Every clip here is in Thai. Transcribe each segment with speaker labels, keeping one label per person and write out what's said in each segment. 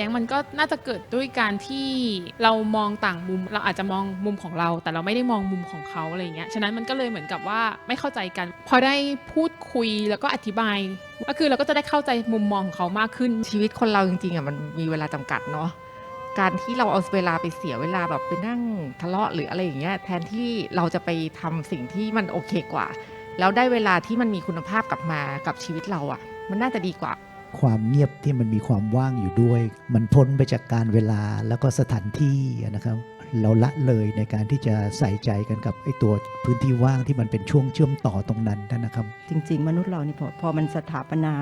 Speaker 1: แย้งมันก็น่าจะเกิดด้วยการที่เรามองต่างมุม เราอาจจะมองมุมของเรา แต่เราไม่ได้มองมุมของเขาอะไรอย่างเงี้ยฉะนั้นมันก็เลยเหมือนกับว่าไม่เข้าใจกัน พอได้พูดคุยแล้วก็อธิบาย ก็คือเราก็จะได้เข้าใจมุมมองของเขามากขึ้น
Speaker 2: ชีวิตคนเราจริงๆอะมันมีเวลาจำกัดเนาะการที่เราเอาเวลาไปเสียเวลาแบบไปนั่งทะเลาะหรืออะไรอย่างเงี้ยแทนที่เราจะไปทำสิ่งที่มันโอเคกว่า แล้วได้เวลาที่มันมีคุณภาพกลับมากับชีวิตเราอะ มันน่าจะดีกว่า
Speaker 3: ความเงียบที่มันมีความว่างอยู่ด้วย มันพ้นไปจากการเวลาแล้วก็สถานที่นะครับ เราละเลยในการที่จะใส่ใจกันกับไอ้ตัวพื้นที่ว่างที่มันเป็นช่วงเชื่อมต่อตรงนั้นนะครับ
Speaker 4: จริง ๆ มนุษย์เรานี่พอพอมันสถาปนา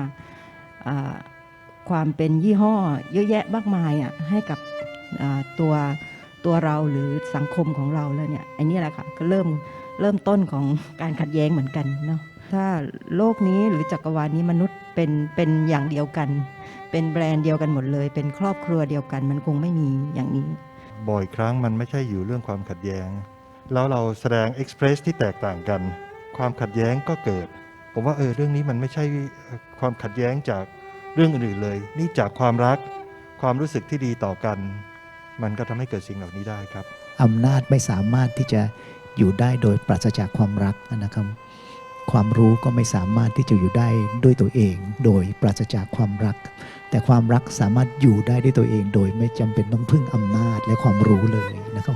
Speaker 4: ความเป็นยี่ห้อเยอะแยะมากมายอะให้กับตัว ตัวเราหรือสังคมของเราแล้วเนี่ยไอ้นี่แหละค่ะก็เริ่มเริ่มต้นของการขัดแย้งเหมือนกันเนาะถ้าโลกนี้หรือจักรวาลนี้มนุษย์เป็นเป็นอย่างเดียวกัน เป็นแบรนด์เดียวกันหมดเลย เป็นครอบครัวเดียวกัน มันคงไม่มีอย่างนี้
Speaker 5: บ่อยครั้งมันไม่ใช่อยู่เรื่องความขัดแย้ง แล้วเราแสดงเอ็กซ์เพรสที่แตกต่างกัน ความขัดแย้งก็เกิด ผมว่าเออเรื่องนี้มันไม่ใช่ความขัดแย้งจากเรื่องอื่นเลย นี่จากความรัก ความรู้สึกที่ดีต่อกัน มันก็ทำให้เกิดสิ่งเหล่านี้ได้ครับ
Speaker 3: อำนาจไม่สามารถที่จะอยู่ได้โดยปราศจากความรักนะครับ ความรู้ก็ไม่สามารถที่จะอยู่ได้ด้วยตัวเอง โดยปราศจากความรัก แต่ความรักสามารถอยู่ได้ด้วยตัวเอง โดยไม่จำเป็นต้องพึ่งอำนาจและความรู้เลยนะครับ